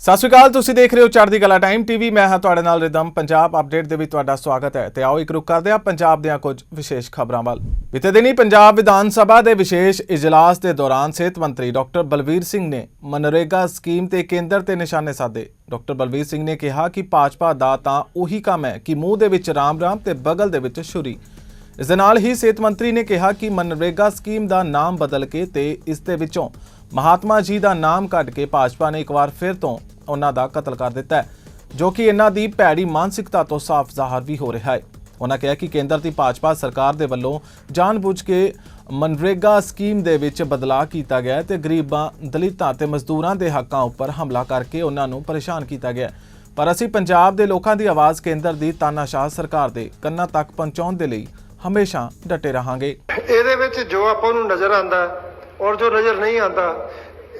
ਸਤਿ ਸ਼੍ਰੀ ਅਕਾਲ, ਤੁਸੀਂ ਦੇਖ ਰਹੇ ਹੋ ਚੜ੍ਹਦੀ ਕਲਾ ਟਾਈਮ ਟੀਵੀ। ਮੈਂ ਹਾਂ ਤੁਹਾਡੇ ਨਾਲ ਰਿਦਮ। ਪੰਜਾਬ ਅਪਡੇਟ ਦੇ ਵਿੱਚ ਤੁਹਾਡਾ ਸਵਾਗਤ ਹੈ। ਤੇ ਆਓ ਇੱਕ ਰੁਕ ਕਰਦੇ ਹਾਂ ਪੰਜਾਬ ਦੀਆਂ ਕੁਝ ਵਿਸ਼ੇਸ਼ ਖਬਰਾਂ ਵੱਲ। ਬੀਤੇ ਦਿਨੀ ਪੰਜਾਬ ਵਿਧਾਨ ਸਭਾ ਦੇ ਵਿਸ਼ੇਸ਼ ਇਜਲਾਸ ਦੇ ਦੌਰਾਨ ਸਿਹਤ ਮੰਤਰੀ ਡਾਕਟਰ ਬਲਵੀਰ ਸਿੰਘ ਨੇ ਮਨਰੇਗਾ ਸਕੀਮ ਤੇ ਕੇਂਦਰ ਤੇ ਨਿਸ਼ਾਨੇ ਸਾਧੇ। ਡਾਕਟਰ ਬਲਵੀਰ ਸਿੰਘ ਨੇ ਕਿਹਾ ਕਿ ਭਾਜਪਾ ਦਾ ਤਾਂ ਉਹੀ ਕੰਮ ਹੈ ਕਿ ਮੂੰਹ ਦੇ ਵਿੱਚ ਰਾਮ ਰਾਮ ਤੇ ਬਗਲ ਦੇ ਵਿੱਚ ਛੁਰੀ। ਇਸ ਦੇ ਨਾਲ ਹੀ ਸਿਹਤ ਮੰਤਰੀ ਨੇ ਕਿਹਾ ਕਿ ਮਨਰੇਗਾ ਸਕੀਮ ਦਾ ਨਾਮ ਬਦਲ ਕੇ ਤੇ ਇਸ ਦੇ ਵਿੱਚੋਂ ਮਹਾਤਮਾ ਜੀ ਦਾ ਨਾਮ ਕੱਢ ਕੇ ਭਾਜਪਾ ਨੇ ਇੱਕ ਵਾਰ ਫਿਰ ਤੋਂ ਉਹਨਾਂ ਦਾ ਕਤਲ ਕਰ ਦਿੱਤਾ ਹੈ, ਜੋ ਕਿ ਇਹਨਾਂ ਦੀ ਭੈੜੀ ਮਾਨਸਿਕਤਾ ਤੋਂ ਸਾਫ਼ ਜ਼ਾਹਰ ਵੀ ਹੋ ਰਿਹਾ ਹੈ। ਉਹਨਾਂ ਕਿਹਾ ਕਿ ਕੇਂਦਰ ਦੀ ਭਾਜਪਾ ਸਰਕਾਰ ਦੇ ਵੱਲੋਂ ਜਾਣਬੁੱਝ ਕੇ ਮਨਰੇਗਾ ਸਕੀਮ ਦੇ ਵਿੱਚ ਬਦਲਾਅ ਕੀਤਾ ਗਿਆ ਹੈ ਤੇ ਗਰੀਬਾਂ, ਦਲਿਤਾਂ ਤੇ ਮਜ਼ਦੂਰਾਂ ਦੇ ਹੱਕਾਂ ਉੱਪਰ ਹਮਲਾ ਕਰਕੇ ਉਹਨਾਂ ਨੂੰ ਪਰੇਸ਼ਾਨ ਕੀਤਾ ਗਿਆ ਪਰ ਅਸੀਂ ਪੰਜਾਬ ਦੇ ਲੋਕਾਂ ਦੀ ਆਵਾਜ਼ ਕੇਂਦਰ ਦੀ ਤਾਨਾਸ਼ਾਹ ਸਰਕਾਰ ਦੇ ਕੰਨਾਂ ਤੱਕ ਪਹੁੰਚਾਉਣ ਦੇ ਲਈ ਹਮੇਸ਼ਾ ਡਟੇ ਰਹਾਂਗੇ। ਇਹਦੇ ਵਿੱਚ ਜੋ ਆਪਾਂ ਨੂੰ ਨਜ਼ਰ ਆਂਦਾ ਔਰ ਜੋ ਨਜ਼ਰ ਨਹੀਂ ਆਂਦਾ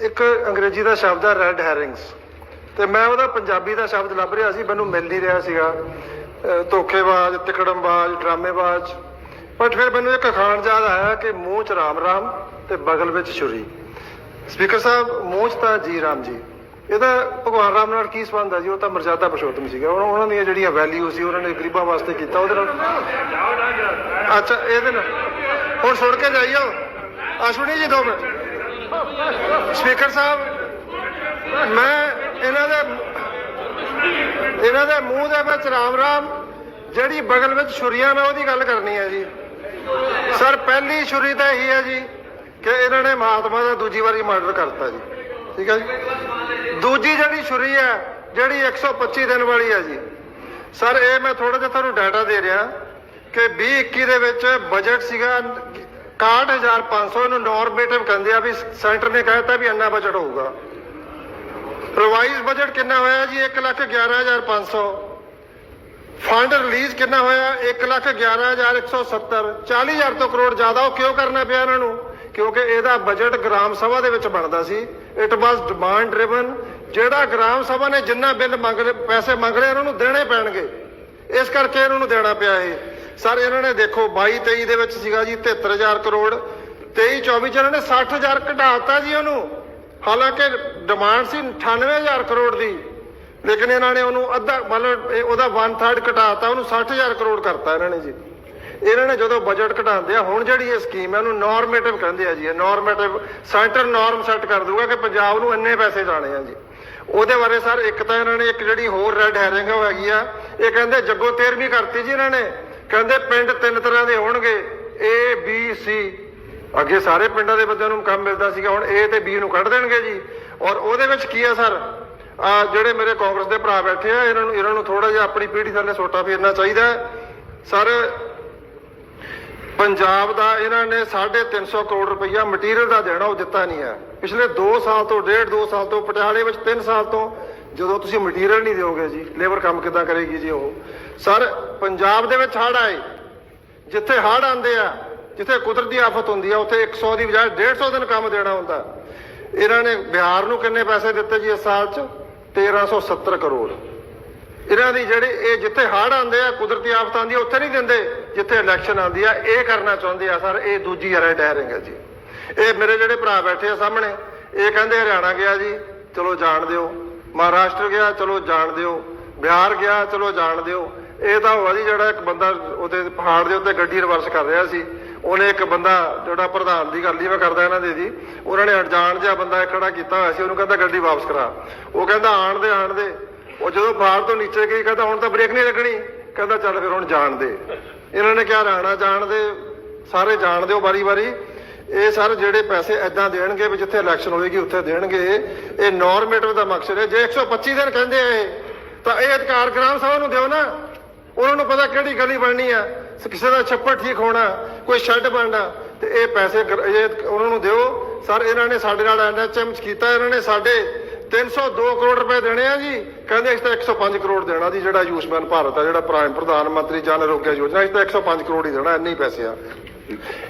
ਇੱਕ ਅੰਗਰੇਜ਼ੀ ਦਾ ਸ਼ਬਦ ਹੈ ਰੈੱਡ ਹੈਰਿੰਗਸ ਤੇ ਮੈਂ ਉਹਦਾ ਪੰਜਾਬੀ ਦਾ ਸ਼ਬਦ ਲੱਭ ਰਿਹਾ ਸੀ, ਮੈਨੂੰ ਮਿਲ ਨਹੀਂ ਰਿਹਾ ਸੀਗਾ। ਧੋਖੇਬਾਜ਼ ਤਿਕੜਮਬਾਜ਼ ਡਰਾਮੇਬਾਜ਼। ਬਟ ਫਿਰ ਮੈਨੂੰ ਇੱਕ ਅਖਾਣ ਯਾਦ ਆਇਆ ਕਿ ਮੂੰਹ 'ਚ ਰਾਮ ਰਾਮ ਤੇ ਬਗਲ ਵਿੱਚ ਛੁਰੀ। ਸਪੀਕਰ ਸਾਹਿਬ, ਮੂੰਹ 'ਚ ਤਾਂ ਜੀ ਰਾਮ ਜੀ। ਇਹਦਾ ਭਗਵਾਨ ਰਾਮ ਨਾਲ ਕੀ ਸੰਬੰਧ ਹੈ ਜੀ? ਉਹ ਤਾਂ ਮਰਜ਼ਾਦਾ ਪੁਰਸ਼ੋਤਮ ਸੀਗਾ। ਉਹਨਾਂ ਦੀਆਂ ਜਿਹੜੀਆਂ ਵੈਲਿਊ ਸੀ, ਉਹਨਾਂ ਨੇ ਗਰੀਬਾਂ ਵਾਸਤੇ ਕੀਤਾ। ਉਹਦੇ ਨਾਲ ਅੱਛਾ, ਇਹਦੇ ਨਾਲ ਹੁਣ ਸੁਣ ਕੇ ਜਾਈਓ। ਆ ਸੁਣੀ ਜੀ ਦੋ ਮਿੰਟ। ਸਪੀਕਰ ਸਾਹਿਬ, ਮੈਂ ਇਹਨਾਂ ਦੇ ਇਹਨਾਂ ਦੇ ਮੂੰਹ ਦੇ ਵਿੱਚ ਰਾਮ ਰਾਮ, ਜਿਹੜੀ ਬਗਲ ਵਿੱਚ ਛੁਰੀਆਂ ਨੇ ਉਹਦੀ ਗੱਲ ਕਰਨੀ ਹੈ ਜੀ। ਸਰ, ਪਹਿਲੀ ਛੁਰੀ ਤਾਂ ਇਹੀ ਹੈ ਜੀ ਕਿ ਇਹਨਾਂ ਨੇ ਮਹਾਤਮਾ ਦਾ ਦੂਜੀ ਵਾਰੀ ਮਰਡਰ ਕਰਤਾ ਜੀ। ਠੀਕ ਹੈ ਜੀ? ਦੂਜੀ ਜਿਹੜੀ ਛੁਰੀ ਹੈ, ਜਿਹੜੀ 125 ਦਿਨ ਵਾਲੀ ਹੈ ਜੀ। ਸਰ, ਇਹ ਮੈਂ ਥੋੜਾ ਜਿਹਾ ਤੁਹਾਨੂੰ ਡਾਟਾ ਦੇ ਰਿਹਾ ਕਿ 2021 ਦੇ ਵਿੱਚ ਬਜਟ ਸੀਗਾ 61500 ਨੂੰ ਨੋਰਮੇਟਿਵ ਕਹਿੰਦੇ ਆ ਵੀ ਸੈਂਟਰ ਨੇ ਕਹਿਤਾ ਵੀ ਇੰਨਾ ਬਜਟ ਹੋਊਗਾ। ਰਿਵਾਈਜ਼ ਬਜਟ ਕਿੰਨਾ ਹੋਇਆ ਜੀ? 111500 ਫੰਡ ਰਿਲੀਜ਼ ਕਿੰਨਾ ਹੋਇਆ? 111170 40000 ਤੋਂ ਕਰੋੜ ਜ਼ਿਆਦਾ ਉਹ ਕਿਉਂ ਕਰਨਾ ਪਿਆ ਇਹਨਾਂ ਨੂੰ? ਕਿਉਂਕਿ ਇਹਦਾ ਬਜਟ ਗ੍ਰਾਮ ਸਭਾ ਦੇ ਵਿੱਚ ਬਣਦਾ ਸੀ। ਇਟ ਵਾਸ ਡਿਮਾਂਡ ਡਰਿਵਨ ਜਿਹੜਾ ਗ੍ਰਾਮ ਸਭਾ ਨੇ ਜਿੰਨਾ ਬਿੱਲ ਮੰਗ ਲਏ ਪੈਸੇ ਮੰਗ ਲਏ ਉਹਨਾਂ ਨੂੰ ਦੇਣੇ ਪੈਣਗੇ। ਇਸ ਕਰਕੇ ਇਹਨਾਂ ਨੂੰ ਦੇਣਾ ਪਿਆ ਇਹ। ਸਰ ਇਹਨਾਂ ਨੇ ਦੇਖੋ 22 23 ਦੇ ਵਿੱਚ ਸੀਗਾ ਜੀ 73000 ਕਰੋੜ। 23 24 ਚ ਇਹਨਾਂ ਨੇ 60000 ਘਟਾਤਾ ਜੀ ਉਹਨੂੰ। ਹਾਲਾਂਕਿ ਡਿਮਾਂਡ ਸੀ 98000 ਕਰੋੜ ਦੀ, ਲੇਕਿਨ ਇਹਨਾਂ ਨੇ ਉਹਨੂੰ ਅੱਧਾ, ਮਤਲਬ ਇਹ ਉਹਦਾ 1/3 ਘਟਾਤਾ, ਉਹਨੂੰ 60000 ਕਰੋੜ ਕਰਤਾ ਇਹਨਾਂ ਨੇ ਜੀ। ਇਹਨਾਂ ਨੇ ਜਦੋਂ ਬਜਟ ਘਟਾਉਂਦੇ ਆ, ਹੁਣ ਜਿਹੜੀ ਇਹ ਸਕੀਮ ਹੈ ਉਹਨੂੰ ਨਾਰਮੇਟਿਵ ਕਹਿੰਦੇ ਆ ਜੀ, ਇਹ ਨਾਰਮੇਟਿਵ ਸੈਂਟਰ ਨਾਰਮ ਸੈੱਟ ਕਰ ਦੂਗਾ ਕਿ ਪੰਜਾਬ ਨੂੰ ਇੰਨੇ ਪੈਸੇ ਜਾਣੇ ਆ ਜੀ। ਉਹਦੇ ਬਾਰੇ ਸਰ ਇੱਕ ਤਾਂ ਇਹਨਾਂ ਨੇ ਇੱਕ ਜਿਹੜੀ ਹੋਰ ਰੈਡ ਹੈਰਿੰਗ ਉਹ ਹੈਗੀ ਆ, ਇਹ ਕਹਿੰਦੇ ਜੱਗੋ 13ਵੀਂ ਕਰਤੀ ਜੀ ਇਹਨਾਂ ਨੇ, ਕਹਿੰਦੇ ਪਿੰਡ ਤਿੰਨ ਤਰ੍ਹਾਂ ਦੇ ਹੋਣਗੇ ਏ ਬੀ ਸੀ ਅੱਗੇ ਸਾਰੇ ਪਿੰਡਾਂ ਦੇ ਬੰਦਿਆਂ ਨੂੰ ਕੰਮ ਮਿਲਦਾ ਸੀਗਾ, ਹੁਣ A ਤੇ ਬੀ ਨੂੰ ਕੱਢ ਦੇਣਗੇ ਜੀ। ਔਰ ਉਹਦੇ ਵਿੱਚ ਕੀ ਆ ਸਰ? ਆ ਜਿਹੜੇ ਮੇਰੇ ਕਾਂਗਰਸ ਦੇ ਭਰਾ ਬੈਠੇ ਆ, ਇਹਨਾਂ ਨੂੰ ਇਹਨਾਂ ਨੂੰ ਥੋੜਾ ਜਿਹਾ ਆਪਣੀ ਪੀੜ੍ਹੀ ਥੱਲੇ ਸੋਟਾ ਫੇਰਨਾ ਚਾਹੀਦਾ ਸਰ, ਪੰਜਾਬ ਦਾ ਇਹਨਾਂ ਨੇ 350 ਕਰੋੜ ਰੁਪਈਆ ਮਟੀਰੀਅਲ ਦਾ ਦੇਣਾ, ਉਹ ਦਿੱਤਾ ਨਹੀਂ ਹੈ। ਪਿਛਲੇ 2 ਸਾਲ ਤੋਂ, ਡੇਢ 2 ਸਾਲ ਤੋਂ, ਪਟਿਆਲੇ ਵਿੱਚ 3 ਸਾਲ ਤੋਂ, ਜਦੋਂ ਤੁਸੀਂ ਮਟੀਰੀਅਲ ਨਹੀਂ ਦਿਓਗੇ ਜੀ ਲੇਬਰ ਕੰਮ ਕਿੱਦਾਂ ਕਰੇਗੀ ਜੀ ਉਹ? ਸਰ, ਪੰਜਾਬ ਦੇ ਵਿੱਚ ਹੜ੍ਹ ਆਏ। ਜਿੱਥੇ ਹੜ੍ਹ ਆਉਂਦੇ ਆ ਜਿੱਥੇ ਕੁਦਰਤੀ ਆਫਤ ਹੁੰਦੀ ਆ, ਉੱਥੇ 100 ਦੀ ਬਜਾਏ 150 ਦਿਨ ਕੰਮ ਦੇਣਾ ਹੁੰਦਾ। ਇਹਨਾਂ ਨੇ ਬਿਹਾਰ ਨੂੰ ਕਿੰਨੇ ਪੈਸੇ ਦਿੱਤੇ ਜੀ ਇਸ ਸਾਲ 'ਚ? 1370 ਕਰੋੜ। ਇਹਨਾਂ ਦੀ ਜਿਹੜੇ ਇਹ ਜਿੱਥੇ ਹੜ੍ਹ ਆਉਂਦੇ ਆ, ਕੁਦਰਤੀ ਆਫਤ ਆਉਂਦੀ ਆ, ਉੱਥੇ ਨਹੀਂ ਦਿੰਦੇ, ਜਿੱਥੇ ਇਲੈਕਸ਼ਨ ਆਉਂਦੀ ਆ, ਇਹ ਕਰਨਾ ਚਾਹੁੰਦੇ ਆ ਸਰ, ਇਹ ਦੂਜੀ ਰੈਡ ਹੈਰਿੰਗ ਹੈ ਜੀ। ਇਹ ਮੇਰੇ ਜਿਹੜੇ ਭਰਾ ਬੈਠੇ ਆ ਸਾਹਮਣੇ, ਇਹ ਕਹਿੰਦੇ ਹਰਿਆਣਾ ਗਿਆ ਜੀ, ਚਲੋ ਜਾਣ ਦਿਓ। ਮਹਾਰਾਸ਼ਟਰ ਗਿਆ, ਚਲੋ ਜਾਣ ਦਿਓ। ਬਿਹਾਰ ਗਿਆ, ਚਲੋ ਜਾਣ ਦਿਓ। ਇਹ ਤਾਂ ਹੋਆ ਜੀ ਜਿਹੜਾ ਇੱਕ ਬੰਦਾ ਉਹਦੇ ਪਹਾੜ ਦੇ ਉੱਤੇ ਗੱਡੀ ਰਿਵਰਸ ਕਰ ਰਿਹਾ ਸੀ। ਉਹਨੇ ਇੱਕ ਬੰਦਾ ਜਿਹੜਾ ਪ੍ਰਧਾਨ ਦੀ ਗੱਲ ਹੀ ਮੈਂ ਕਰਦਾ ਇਹਨਾਂ ਦੇ ਜੀ, ਉਹਨਾਂ ਨੇ ਅਣਜਾਣ ਜਿਹਾ ਬੰਦਾ ਖੜਾ ਕੀਤਾ ਹੋਇਆ ਸੀ, ਉਹਨੂੰ ਕਹਿੰਦਾ ਗੱਡੀ ਵਾਪਸ ਕਰਾ। ਉਹ ਕਹਿੰਦਾ ਆਣ ਦੇ ਆਣ ਦੇ। ਉਹ ਜਦੋਂ ਪਹਾੜ ਤੋਂ ਨੀਚੇ ਗਈ, ਕਹਿੰਦਾ ਹੁਣ ਤਾਂ ਬ੍ਰੇਕ ਨਹੀਂ ਲੱਗਣੀ। ਕਹਿੰਦਾ ਚੱਲ ਫਿਰ ਹੁਣ ਜਾਣ ਦੇ। ਇਹਨਾਂ ਨੇ ਕਿਹਾ ਰਾਣਾ ਜਾਣ ਦੇ, ਸਾਰੇ ਜਾਣ ਦਿਓ ਵਾਰੀ-ਵਾਰੀ ਇਹ ਸਰ ਜਿਹੜੇ ਪੈਸੇ ਐਦਾਂ ਦੇਣਗੇ ਵੀ ਜਿੱਥੇ ਇਲੈਕਸ਼ਨ ਹੋਏਗੀ, ਉੱਥੇ ਦੇਣਗੇ। ਇਹ ਨਾਰਮੇਟਿਵ ਦਾ ਮਕਸਦ ਹੈ। ਜੇ 125 ਦਿਨ ਕਹਿੰਦੇ ਆ ਇਹ, ਤਾਂ ਇਹ ਅਧਿਕਾਰ ਗ੍ਰਾਮ ਸਭਾ ਨੂੰ ਦਿਓ ਨਾ। ਉਹਨਾਂ ਨੂੰ ਪਤਾ ਕਿਹੜੀ ਗਲੀ ਬਣਨੀ ਆ। ਕਿਸੇ ਦਾ ਛੱਪੜ ਠੀਕ ਹੋਣਾ। ਕੋਈ ਸ਼ੈੱਡ ਬਣਨਾ ਤੇ ਇਹ ਪੈਸੇ ਇਹ ਉਹਨਾਂ ਨੂੰ ਦਿਓ। ਸਰ, ਇਹਨਾਂ ਨੇ ਸਾਡੇ ਨਾਲ ਐਨਐਚਐਮ ਕੀਤਾ, ਇਹਨਾਂ ਨੇ ਸਾਡੇ 302 ਕਰੋੜ ਰੁਪਏ ਦੇਣੇ ਆ ਜੀ। ਕਹਿੰਦੇ ਇਸ ਤਾਂ 105 ਕਰੋੜ ਦੇਣਾ ਜੀ, ਜਿਹੜਾ ਆਯੁਸ਼ਮਾਨ ਭਾਰਤ ਆ, ਜਿਹੜਾ ਪ੍ਰਧਾਨ ਮੰਤਰੀ ਜਨ ਆਰੋਗਯ ਯੋਜਨਾ ਇਸ ਤਾਂ 105 ਕਰੋੜ ਹੀ ਦੇਣਾ, ਇੰਨੇ ਹੀ ਪੈਸੇ ਆ।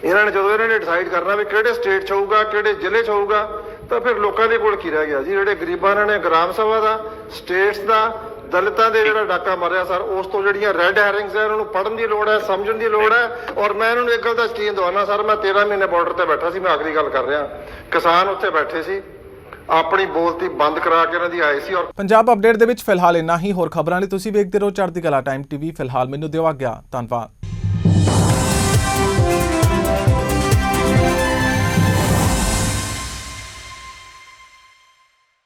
ਇਹਨਾਂ ਨੇ ਜਦੋਂ ਇਹਨਾਂ ਨੇ ਡਿਸਾਈਡ ਕਰਨਾ ਵੀ ਕਿਹੜੇ ਸਟੇਟ 'ਚ ਹੋਊਗਾ, ਕਿਹੜੇ ਜ਼ਿਲ੍ਹੇ 'ਚ ਹੋਊਗਾ, ਤਾਂ ਫਿਰ ਲੋਕਾਂ ਦੇ ਕੋਲ ਕੀ ਰਹਿ ਗਿਆ ਜੀ? ਜਿਹੜੇ ਗਰੀਬਾਂ ਇਹਨਾਂ ਨੇ, ਗ੍ਰਾਮ ਸਭਾ ਦਾ ਸਟੇਟਸ ਦਾ ਦਲਿਤਾਂ ਦੇ ਜਿਹੜਾ ਡਾਕਾ ਮਾਰਿਆ ਸਰ, ਉਸ ਤੋਂ ਜਿਹੜੀਆਂ ਰੈੱਡ ਹੈਰਿੰਗਸ ਹੈ ਉਹਨਾਂ ਨੂੰ ਪੜਨ ਦੀ ਲੋੜ ਹੈ, ਸਮਝਣ ਦੀ ਲੋੜ ਹੈ ਔਰ ਮੈਂ ਇਹਨਾਂ ਨੂੰ ਇੱਕ ਗੱਲ ਦਾ ਯਕੀਨ ਦਵਾਉਣਾ ਸਰ, ਮੈਂ 13 ਮਹੀਨੇ ਬਾਰਡਰ ਤੇ ਬੈਠਾ ਸੀ, ਮੈਂ ਆਖਰੀ ਗੱਲ ਕਰ ਰਿਹਾ। ਕਿਸਾਨ ਉੱਥੇ ਬੈਠੇ ਸੀ, ਆਪਣੀ ਬੋਲਤੀ ਬੰਦ ਕਰਾ ਕੇ ਇਹਨਾਂ ਦੀ ਆਏ ਸੀ ਔਰ ਪੰਜਾਬ ਅਪਡੇਟ ਦੇ ਵਿੱਚ ਫਿਲਹਾਲ ਇੰਨਾ ਹੀ, ਹੋਰ ਖਬਰਾਂ ਲਈ ਤੁਸੀਂ ਵੇਖਦੇ ਰਹੋ ਚੜ੍ਹਦੀ ਕਲਾ ਟਾਈਮ ਟੀਵੀ। ਫਿਲਹਾਲ ਮੈਨੂੰ ਦਿਓ ਆਗਿਆ, ਧੰਨਵਾਦ।